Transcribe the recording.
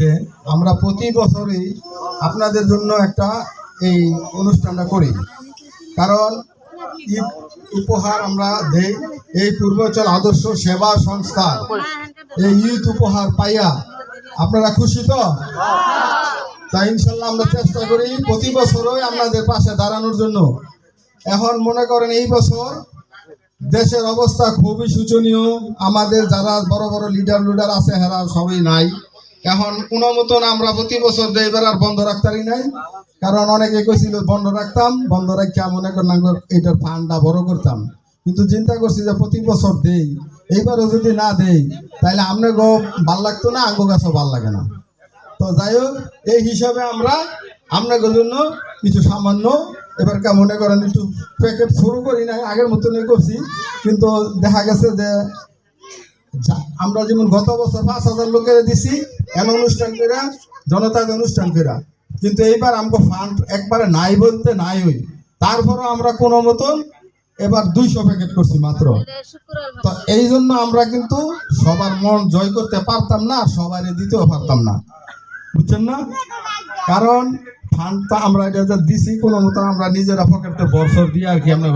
যে আমরা প্রতি বছরই আপনাদের জন্য একটা এই অনুষ্ঠানটা করি। কারণ ঈদ উপহার আমরা দেই, এই পূর্বাচল আদর্শ সেবা সংস্থা এই ঈদ উপহার পাইয়া আপনারা খুশি তো? তাই ইনশাল্লাহ আমরা চেষ্টা করি প্রতি বছরই আপনাদের পাশে দাঁড়ানোর জন্য। এখন মনে করেন এই বছর দেশের অবস্থা খুবই শোচনীয়। আমাদের যারা বড় বড় লিডার লিডার আছে, হেরা সবই নাই। এখন কোনো মতন আমরা প্রতি বছর দেই এবার আর বন্ধ রাখতারই নাই। কারণ অনেকে কইছিল, বন্ধ রাখতাম, বন্ধ রাখিয়া মনে করলাম এটার ফান্ডটা বড় করতাম। কিন্তু চিন্তা করছি যে প্রতি বছর দেই, এইবারও যদি না দেই তাহলে আপনার গো ভালো লাগতো না আঙ্গো গাছও ভালো লাগে না। তো যাই হোক, এই হিসাবে আমরা আপনাদের জন্য কিছু সামান্য এবারকার মনে করেন একটু প্যাকেট শুরু করি নাই, আগের মতনই করছি। কিন্তু দেখা গেছে যে, আমরা যেমন গত বছর পাঁচ হাজার লোকের দিছি এমন অনুষ্ঠান করে জনতার অনুষ্ঠান করে কিন্তু এইবার আমাকে ফান্ড একবারে নাই বলতে নাই হই তারপরও আমরা কোনো মতন এবার দুইশো প্যাকেট করছি মাত্র। তো এই জন্য আমরা কিন্তু সবার মন জয় করতে পারতাম না সবাই দিতেও পারতাম না। বুঝছেন না? কারণ ফান্ডটা আমরা এটা দিছি, কোনো মতো আমরা নিজেরা পকেটে বছর দিয়ে আর কি আমরা